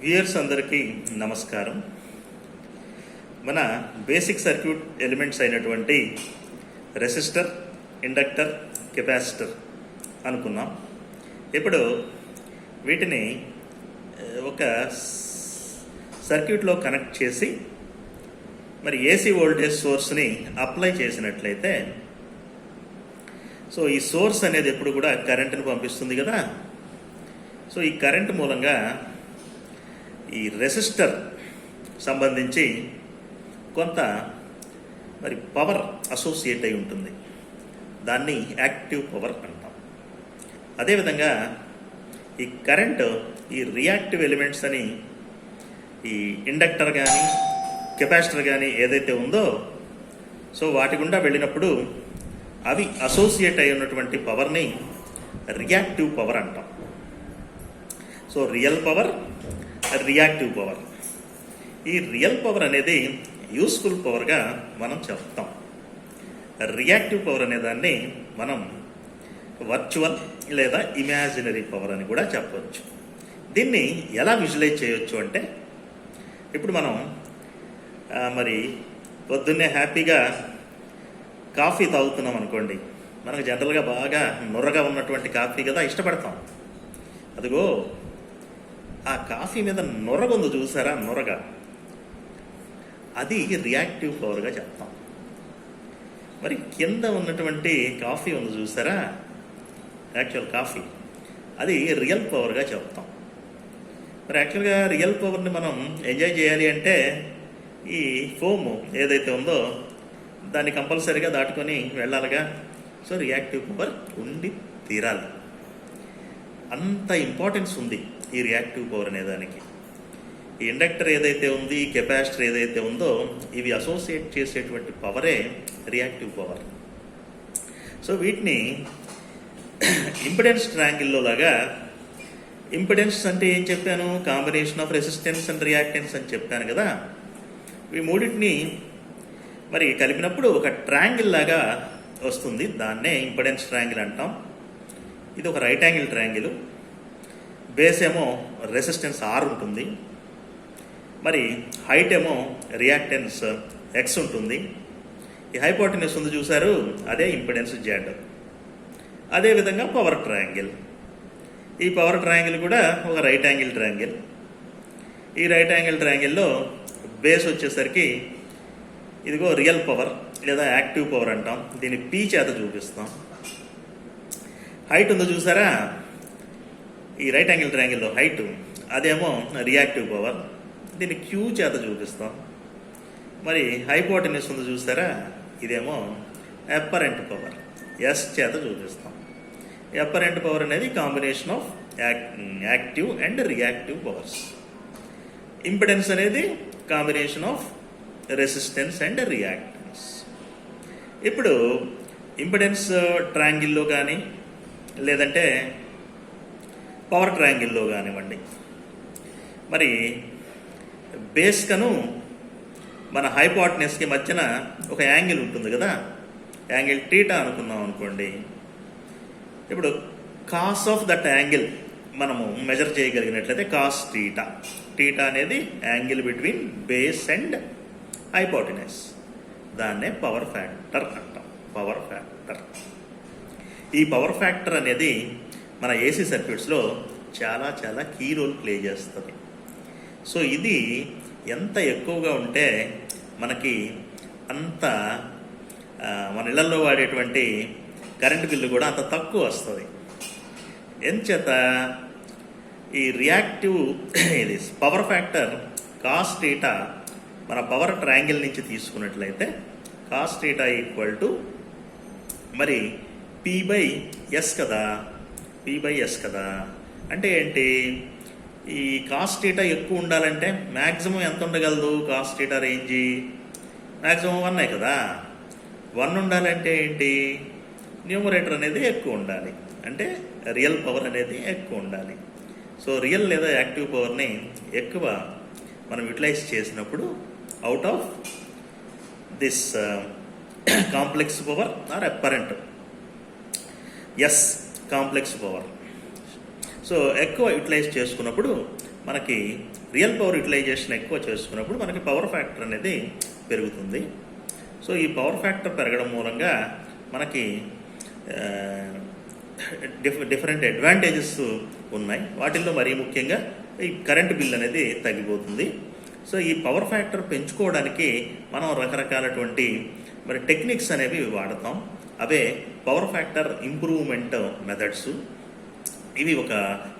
Viewers అందరికీ నమస్కారం. మన బేసిక్ సర్క్యూట్ ఎలిమెంట్స్ అయినటువంటి రెసిస్టర్ ఇండక్టర్ కెపాసిటర్ అనుకున్నాం. ఇప్పుడు వీటిని ఒక సర్క్యూట్లో కనెక్ట్ చేసి మరి ఏసీ వోల్టేజ్ సోర్స్ని అప్లై చేసినట్లయితే సో ఈ సోర్స్ అనేది ఎప్పుడు కూడా కరెంటుని పంపిస్తుంది కదా? సో ఈ కరెంట్ మూలంగా ఈ రెసిస్టర్ సంబంధించి కొంత మరి పవర్ అసోసియేట్ అయి ఉంటుంది. దాన్ని యాక్టివ్ పవర్ అంటాం. అదేవిధంగా ఈ కరెంట్ ఈ రియాక్టివ్ ఎలిమెంట్స్ అని ఈ ఇండక్టర్ కానీ కెపాసిటర్ కానీ ఏదైతే ఉందో సో వాటి గుండా వెళ్ళినప్పుడు అవి అసోసియేట్ అయి ఉన్నటువంటి పవర్ని రియాక్టివ్ పవర్ అంటాం. So real power reactive power ఈ రియల్ పవర్ అనేది యూస్ఫుల్ పవర్గా మనం చెప్తాం. రియాక్టివ్ పవర్ అనే దాన్ని మనం వర్చువల్ లేదా ఇమాజినరీ పవర్ అని కూడా చెప్పవచ్చు. దీన్ని ఎలా విజువలైజ్ చేయొచ్చు అంటే ఇప్పుడు మనం మరి పొద్దున్నే హ్యాపీగా కాఫీ తాగుతున్నాం అనుకోండి. మనకు జనరల్గా బాగా నుర్రగా ఉన్నటువంటి కాఫీ కదా ఇష్టపడతాం. అదిగో ఆ కాఫీ మీద నొరగొందు చూసారా? నొరగ. అది రియాక్టివ్ పవర్గా చెప్తాం. మరి కింద ఉన్నటువంటి కాఫీ ఉంది చూసారా? Actual coffee. అది రియల్ పవర్గా చెప్తాం. మరి యాక్చువల్గా రియల్ పవర్ని మనం ఎంజాయ్ చేయాలి అంటే ఈ ఫోమ్ ఏదైతే ఉందో దాన్ని కంపల్సరీగా దాటుకొని వెళ్ళాలిగా. సో రియాక్టివ్ పవర్ ఉండి తీరాలి. అంత ఇంపార్టెన్స్ ఉంది. ఈ రియాక్టివ్ పవర్ అనేదానికి ఈ ఇండక్టర్ ఏదైతే ఉంది ఈ కెపాసిటర్ ఏదైతే ఉందో ఇవి అసోసియేట్ చేసేటువంటి పవరే రియాక్టివ్ పవర్ సో వీటిని ఇంపిడెన్స్ ట్రాంగిల్లో లాగా ఇంపిడెన్స్ అంటే ఏం చెప్పాను? Combination of resistance and reactance అని చెప్పాను కదా. ఈ మూడింటిని మరి కలిపినప్పుడు ఒక ట్రాంగిల్ లాగా వస్తుంది. దాన్నే ఇంపిడెన్స్ ట్రాంగిల్ అంటాం. ఇది ఒక రైట్ యాంగిల్ ట్రాంగిల్ బేస్ ఏమో రెసిస్టెన్స్ ఆర్ ఉంటుంది. మరి హైట్ ఏమో రియాక్టెన్స్ ఎక్స్ ఉంటుంది. ఈ హైపోటెనస్ ఉంది చూశారు అదే ఇంపిడెన్స్ జెడ్ అదేవిధంగా పవర్ ట్రయాంగిల్ ఈ పవర్ ట్రయాంగిల్ కూడా ఒక రైట్ యాంగిల్ ట్రయాంగిల్ ఈ రైట్ యాంగిల్ ట్రయాంగిల్లో బేస్ వచ్చేసరికి ఇదిగో రియల్ పవర్ లేదా యాక్టివ్ పవర్ అంటాం. దీన్ని పీ చేత చూపిస్తాం. హైట్ ఉందో చూసారా? ఈ రైట్ యాంగిల్ ట్రయాంగిల్లో హైట్ అదేమో రియాక్టివ్ పవర్ దీన్ని క్యూ చేత చూపిస్తాం. మరి హైపోటెనస్ ఉందో చూస్తారా? ఇదేమో అప్పరెంట్ పవర్ ఎస్ చేత చూపిస్తాం. అప్పరెంట్ పవర్ అనేది combination of active and reactive powers impedance అనేది combination of resistance and reactance ఇప్పుడు ఇంపిడెన్స్ ట్రాంగిల్లో కానీ లేదంటే పవర్ ట్రయాంగిల్లో కానివ్వండి. మరి బేస్కను మన హైపాట్నెస్కి మధ్యన ఒక యాంగిల్ ఉంటుంది కదా. యాంగిల్ టీటా అనుకున్నాం అనుకోండి. ఇప్పుడు కాస్ ఆఫ్ దట్ యాంగిల్ మనము మెజర్ చేయగలిగినట్లయితే కాస్ టీటా టీటా అనేది angle between base and hypotenuse దాన్నే పవర్ ఫ్యాక్టర్ అంటాం. పవర్ ఫ్యాక్టర్ ఈ పవర్ ఫ్యాక్టర్ అనేది మన ఏసీ సర్క్యూట్స్లో చాలా చాలా కీ రోల్ ప్లే చేస్తుంది. సో ఇది ఎంత ఎక్కువగా ఉంటే మనకి అంత మన ఇళ్ళలో వాడేటువంటి కరెంటు బిల్లు కూడా అంత తక్కువ వస్తుంది. ఎంచేత ఈ రియాక్టివ్ ఇది పవర్ ఫ్యాక్టర్ కాస్ట్ ఈటా మన పవర్ ట్రయాంగిల్ నుంచి తీసుకున్నట్లయితే కాస్ట్ ఈటా ఈక్వల్ టు మరి పి బై ఎస్ కదా. పి బై ఎస్ కదా. అంటే ఏంటి? ఈ కాస్ట్ డేటా ఎక్కువ ఉండాలంటే మ్యాక్సిమం ఎంత ఉండగలదు? Cos theta range maximum one కదా. వన్ ఉండాలంటే ఏంటి? న్యూమరేటర్ అనేది ఎక్కువ ఉండాలి. అంటే రియల్ పవర్ అనేది ఎక్కువ ఉండాలి. సో రియల్ లేదా యాక్టివ్ పవర్ని ఎక్కువ మనం యూటిలైజ్ చేసినప్పుడు out of this complex power or apparent S complex power. So ఎక్కువ యూటిలైజ్ చేసుకున్నప్పుడు మనకి రియల్ పవర్ యూటిలైజేషన్ ఎక్కువ చేసుకున్నప్పుడు మనకి పవర్ ఫ్యాక్టర్ అనేది పెరుగుతుంది. సో ఈ పవర్ ఫ్యాక్టర్ పెరగడం మూలంగా మనకి డిఫ డిఫరెంట్ అడ్వాంటేజెస్ ఉన్నాయి. వాటిల్లో మరీ ముఖ్యంగా ఈ కరెంట్ బిల్ అనేది తగ్గిపోతుంది. సో ఈ పవర్ ఫ్యాక్టర్ పెంచుకోవడానికి మనం రకరకాలటువంటి మరి టెక్నిక్స్ అనేవి వాడతాం. అవే పవర్ ఫ్యాక్టర్ ఇంప్రూవ్మెంట్ మెథడ్స్ ఇవి ఒక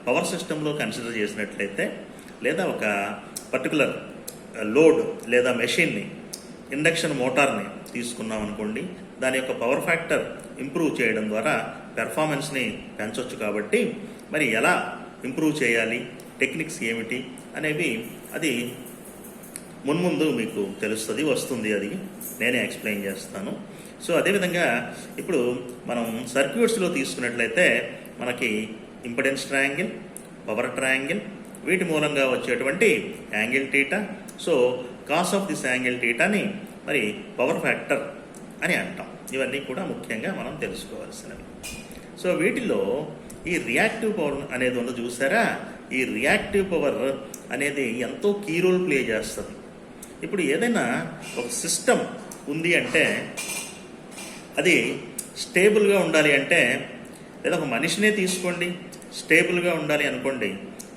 పవర్ సిస్టంలో కన్సిడర్ చేసినట్లయితే లేదా ఒక పర్టికులర్ లోడ్ uh, లేదా మెషిన్ని ఇండక్షన్ మోటార్ని తీసుకున్నాం అనుకోండి దాని యొక్క పవర్ ఫ్యాక్టర్ ఇంప్రూవ్ చేయడం ద్వారా పెర్ఫార్మెన్స్ని పెంచవచ్చు కాబట్టి మరి ఎలా ఇంప్రూవ్ చేయాలి టెక్నిక్స్ ఏమిటి అనేవి అది మున్ముందు మీకు తెలుస్తుంది వస్తుంది అది. నేనే ఎక్స్ప్లెయిన్ చేస్తాను. సో అదేవిధంగా ఇప్పుడు మనం సర్క్యూట్స్లో తీసుకున్నట్లయితే మనకి ఇంపిడెన్స్ ట్రయాంగిల్ పవర్ ట్రయాంగిల్ వీటి మూలంగా వచ్చేటువంటి angle theta so cos of this angle టీటాని మరి పవర్ ఫ్యాక్టర్ అని అంటాం. ఇవన్నీ కూడా ముఖ్యంగా మనం తెలుసుకోవాల్సినవి. సో వీటిలో ఈ రియాక్టివ్ పవర్ అనేది ఉందో చూసారా? ఈ రియాక్టివ్ పవర్ అనేది ఎంతో కీ రోల్ ప్లే చేస్తుంది. ఇప్పుడు ఏదైనా ఒక సిస్టమ్ ఉంది అంటే అది స్టేబుల్గా ఉండాలి అంటే లేదా ఒక మనిషినే తీసుకోండి స్టేబుల్గా ఉండాలి అనుకోండి.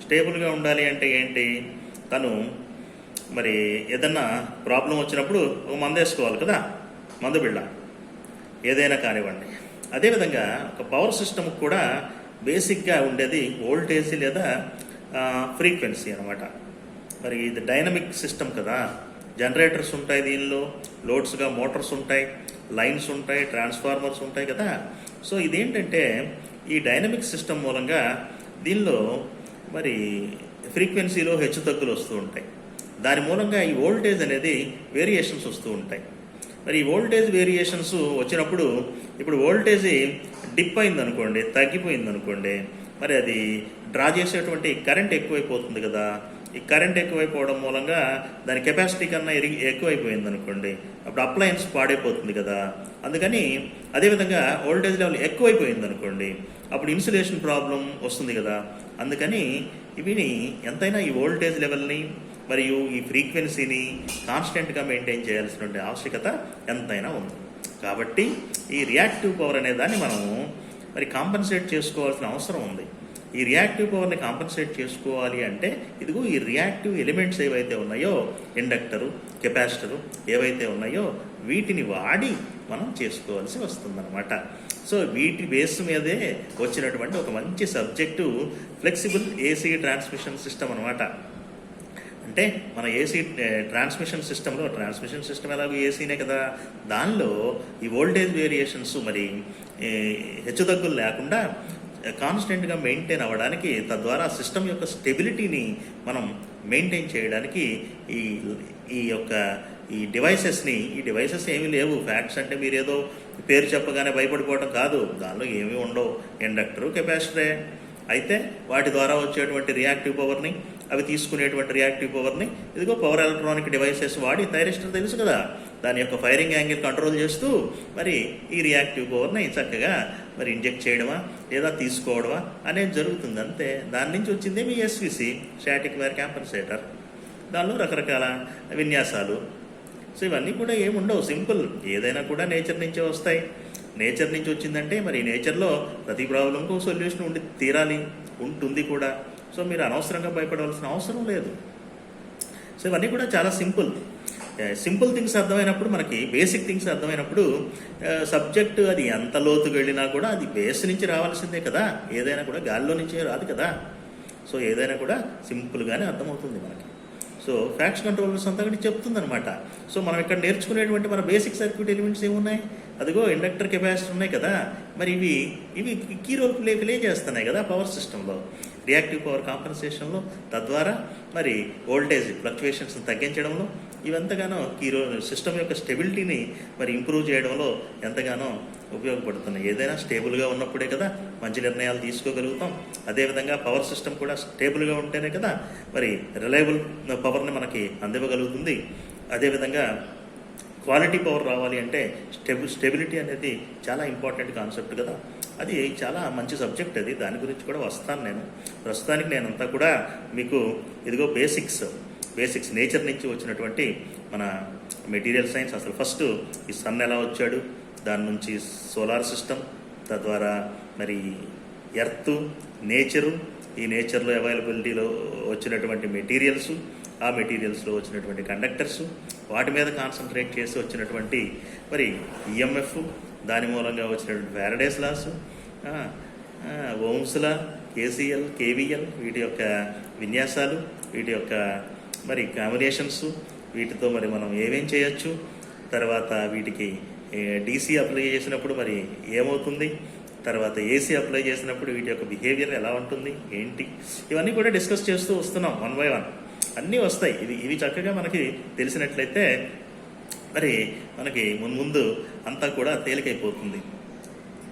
స్టేబుల్గా ఉండాలి అంటే ఏంటి? తను మరి ఏదన్నా ప్రాబ్లం వచ్చినప్పుడు ఒక మందు వేసుకోవాలి కదా మందు బిళ్ళ. ఏదైనా కానివ్వండి. అదేవిధంగా ఒక పవర్ సిస్టమ్ కూడా బేసిక్గా ఉండేది ఓల్టేజ్ లేదా ఫ్రీక్వెన్సీ అనమాట మరి ఇది డైనమిక్ సిస్టమ్ కదా. జనరేటర్స్ ఉంటాయి దీనిలో లోడ్స్గా మోటార్స్ ఉంటాయి. లైన్స్ ఉంటాయి ట్రాన్స్ఫార్మర్స్ ఉంటాయి కదా. సో ఇదేంటంటే ఈ డైనమిక్ సిస్టమ్ మూలంగా దీనిలో మరి ఫ్రీక్వెన్సీలో హెచ్చు తగ్గులు వస్తూ ఉంటాయి. దాని మూలంగా ఈ ఓల్టేజ్ అనేది వేరియేషన్స్ వస్తూ ఉంటాయి. మరి ఈ ఓల్టేజ్ వేరియేషన్స్ వచ్చినప్పుడు ఇప్పుడు ఓల్టేజ్ డిప్ అయింది అనుకోండి తగ్గిపోయింది అనుకోండి మరి అది డ్రా చేసేటువంటి కరెంట్ ఎక్కువైపోతుంది కదా. ఈ కరెంట్ ఎక్కువైపోవడం మూలంగా దాని కెపాసిటీ కన్నా ఎరిగి ఎక్కువైపోయింది అనుకోండి అప్పుడు అప్లయన్స్ పాడైపోతుంది కదా. అందుకని అదేవిధంగా ఓల్టేజ్ లెవెల్ ఎక్కువైపోయింది అనుకోండి అప్పుడు ఇన్సులేషన్ ప్రాబ్లం వస్తుంది కదా. అందుకని ఇవిని ఎంతైనా ఈ ఓల్టేజ్ లెవెల్ని మరియు ఈ ఫ్రీక్వెన్సీని కాన్స్టెంట్గా మెయింటైన్ చేయాల్సిన ఆవశ్యకత ఎంతైనా ఉంది. కాబట్టి ఈ రియాక్టివ్ పవర్ అనే దాన్ని మనము మరి కాంపన్సేట్ చేసుకోవాల్సిన అవసరం ఉంది. ఈ రియాక్టివ్ పవర్ని కాంపన్సేట్ చేసుకోవాలి అంటే ఇదిగో ఈ రియాక్టివ్ ఎలిమెంట్స్ ఏవైతే ఉన్నాయో ఇండక్టరు కెపాసిటరు ఏవైతే ఉన్నాయో వీటిని వాడి మనం చేసుకోవాల్సి వస్తుందన్నమాట. సో వీటి బేస్ మీదే వచ్చినటువంటి ఒక మంచి subject flexible AC transmission system అనమాట అంటే మన ఏసీ ట్రాన్స్మిషన్ సిస్టంలో ట్రాన్స్మిషన్ సిస్టమ్ ఎలాగో ఏసీనే కదా. దానిలో ఈ వోల్టేజ్ వేరియేషన్స్ మరి హెచ్చుతగ్గులు లేకుండా కాన్స్టెంట్గా మెయింటైన్ అవ్వడానికి తద్వారా సిస్టమ్ యొక్క స్టెబిలిటీని మనం మెయింటైన్ చేయడానికి ఈ ఈ యొక్క ఈ డివైసెస్ని ఈ డివైసెస్ ఏమీ లేవు. ఫ్యాక్ట్స్ అంటే మీరు ఏదో పేరు చెప్పగానే భయపడిపోవడం కాదు. దానిలో ఏమీ ఉండవు. ఇండక్టరు కెపాసిటరే అయితే వాటి ద్వారా వచ్చేటువంటి రియాక్టివ్ పవర్ని అవి తీసుకునేటువంటి రియాక్టివ్ పవర్ని ఇదిగో పవర్ ఎలక్ట్రానిక్ డివైసెస్ వాడి థైరిస్టర్ తెలుసు కదా. దాని యొక్క ఫైరింగ్ యాంగిల్ కంట్రోల్ చేస్తూ మరి ఈ రియాక్టివ్ పవర్ని చక్కగా మరి ఇంజెక్ట్ చేయడమా లేదా తీసుకోవడమా అనేది జరుగుతుంది అంతే. దాని నుంచి వచ్చింది మీ ఎస్విసి స్టాటిక్ వేర్ క్యాంపన్సేటర్ దానిలో రకరకాల విన్యాసాలు. సో ఇవన్నీ కూడా ఏముండవు సింపుల్. ఏదైనా కూడా నేచర్ నుంచే వస్తాయి. నేచర్ నుంచి వచ్చిందంటే మరి నేచర్లో ప్రతి ప్రాబ్లంకు సొల్యూషన్ ఉండి తీరాలి. ఉంటుంది కూడా. సో మీరు అనవసరంగా భయపడవలసిన అవసరం లేదు. సో ఇవన్నీ కూడా చాలా సింపుల్. సింపుల్ థింగ్స్ అర్థమైనప్పుడు మనకి బేసిక్ థింగ్స్ అర్థమైనప్పుడు సబ్జెక్టు అది ఎంత లోతుకు వెళ్ళినా కూడా అది బేస్ నుంచి రావాల్సిందే కదా. ఏదైనా కూడా గాల్లో నుంచే రాదు కదా. సో ఏదైనా కూడా సింపుల్గానే అర్థమవుతుంది మనకి. సో ఫ్యాక్స్ కంట్రోలర్స్ అంతా కూడా చెప్తుందనమాట సో మనం ఇక్కడ నేర్చుకునేటువంటి మన బేసిక్ సర్క్యూట్ ఎలిమెంట్స్ ఏమున్నాయి? అదిగో ఇండక్టర్ కెపాసిటర్ ఉన్నాయి కదా. మరి ఇవి ఇవి కీ రోల్ ప్లే ప్లే చేస్తున్నాయి కదా పవర్ సిస్టంలో. రియాక్టివ్ పవర్ కాంపన్సేషన్లో. తద్వారా మరి వోల్టేజ్ ఫ్లక్చువేషన్స్ని తగ్గించడంలో ఇవెంతగానో ఈ సిస్టమ్ యొక్క స్టెబిలిటీని మరి ఇంప్రూవ్ చేయడంలో ఎంతగానో ఉపయోగపడుతున్నాయి. ఏదైనా స్టేబుల్గా ఉన్నప్పుడే కదా మంచి నిర్ణయాలు తీసుకోగలుగుతాం. అదేవిధంగా పవర్ సిస్టమ్ కూడా స్టేబుల్గా ఉంటేనే కదా మరి రిలయబుల్ పవర్ని మనకి అందివ్వగలుగుతుంది. అదేవిధంగా క్వాలిటీ పవర్ రావాలి అంటే స్టెబి స్టెబిలిటీ అనేది చాలా ఇంపార్టెంట్ కాన్సెప్ట్ కదా. అది చాలా మంచి సబ్జెక్ట్ అది. దాని గురించి కూడా వస్తాను నేను. ప్రస్తుతానికి నేనంతా కూడా మీకు ఇదిగో బేసిక్స్ బేసిక్స్ నేచర్ నుంచి వచ్చినటువంటి మన మెటీరియల్ సైన్స్ అసలు ఫస్ట్ ఈ సన్ ఎలా వచ్చాడు దాని నుంచి సోలార్ సిస్టమ్ తద్వారా మరి ఎర్త్ నేచరు ఈ నేచర్లో అవైలబిలిటీలో వచ్చినటువంటి మెటీరియల్స్ ఆ మెటీరియల్స్లో వచ్చినటువంటి కండక్టర్స్ వాటి మీద కాన్సన్ట్రేట్ చేసి వచ్చినటువంటి మరి ఈఎంఎఫ్ దాని మూలంగా వచ్చినటువంటి వ్యారడేస్ లాస్ ఓమ్స్లా కేసీఎల్ కేవీఎల్ వీటి యొక్క విన్యాసాలు వీటి యొక్క మరి కాంబినేషన్స్ వీటితో మరి మనం ఏమేం చేయొచ్చు? తర్వాత వీటికి డీసీ అప్లై చేసినప్పుడు మరి ఏమవుతుంది? తర్వాత ఏసీ అప్లై చేసినప్పుడు వీటి యొక్క బిహేవియర్ ఎలా ఉంటుంది? ఏంటి? ఇవన్నీ కూడా డిస్కస్ చేస్తూ వస్తున్నాం వన్ బై వన్ అన్నీ వస్తాయి. ఇవి ఇవి చక్కగా మనకి తెలిసినట్లయితే మరి మనకి మున్ముందు అంతా కూడా తేలికైపోతుంది.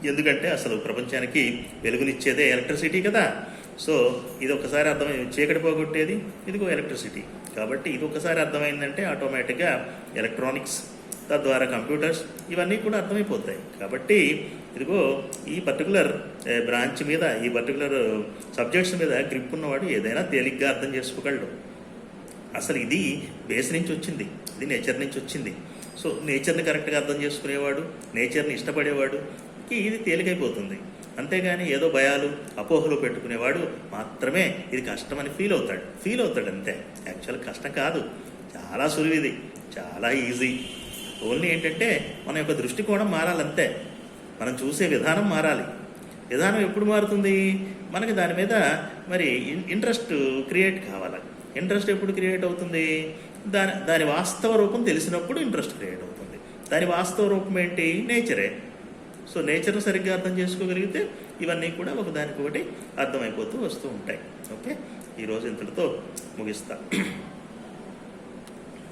ఎందుకంటే అసలు ప్రపంచానికి వెలుగునిచ్చేదే ఎలక్ట్రిసిటీ కదా. సో ఇది ఒకసారి అర్థమై చీకటి పోగొట్టేది ఇదిగో ఎలక్ట్రిసిటీ. కాబట్టి ఇది ఒకసారి అర్థమైందంటే ఆటోమేటిక్గా ఎలక్ట్రానిక్స్ తద్వారా కంప్యూటర్స్ ఇవన్నీ కూడా అర్థమైపోతాయి. కాబట్టి ఇదిగో ఈ పర్టికులర్ బ్రాంచ్ మీద ఈ పర్టికులర్ సబ్జెక్ట్స్ మీద గ్రిప్ ఉన్నవాడు ఏదైనా తేలిగ్గా అర్థం చేసుకోగలడు. అసలు ఇది బేస్ నుంచి వచ్చింది. ఇది నేచర్ నుంచి వచ్చింది. సో నేచర్ని కరెక్ట్గా అర్థం చేసుకునేవాడు నేచర్ని ఇష్టపడేవాడు ఇది తేలికైపోతుంది. అంతేగాని ఏదో భయాలు అపోహలు పెట్టుకునేవాడు మాత్రమే ఇది కష్టమని ఫీల్ అవుతాడు. ఫీల్ అవుతాడు అంతే. యాక్చువల్ కష్టం కాదు. చాలా సులువు ఇది చాలా ఈజీ. ఓన్లీ ఏంటంటే మన యొక్క దృష్టికోణం మారాలంతే. మనం చూసే విధానం మారాలి. విధానం ఎప్పుడు మారుతుంది? మనకి దాని మీద మరి ఇన్- ఇంట్రెస్ట్ క్రియేట్ కావాలి? ఇంట్రెస్ట్ ఎప్పుడు క్రియేట్ అవుతుంది? దాని దాని వాస్తవ రూపం తెలిసినప్పుడు ఇంట్రెస్ట్ క్రియేట్ అవుతుంది. దాని వాస్తవ రూపం ఏంటి? నేచరే. సో నేచర్ను సరిగ్గా అర్థం చేసుకోగలిగితే ఇవన్నీ కూడా ఒకదానికొకటి అర్థమైపోతూ వస్తూ ఉంటాయి. ఓకే? ఈరోజు ఇంతటితో ముగిస్తా.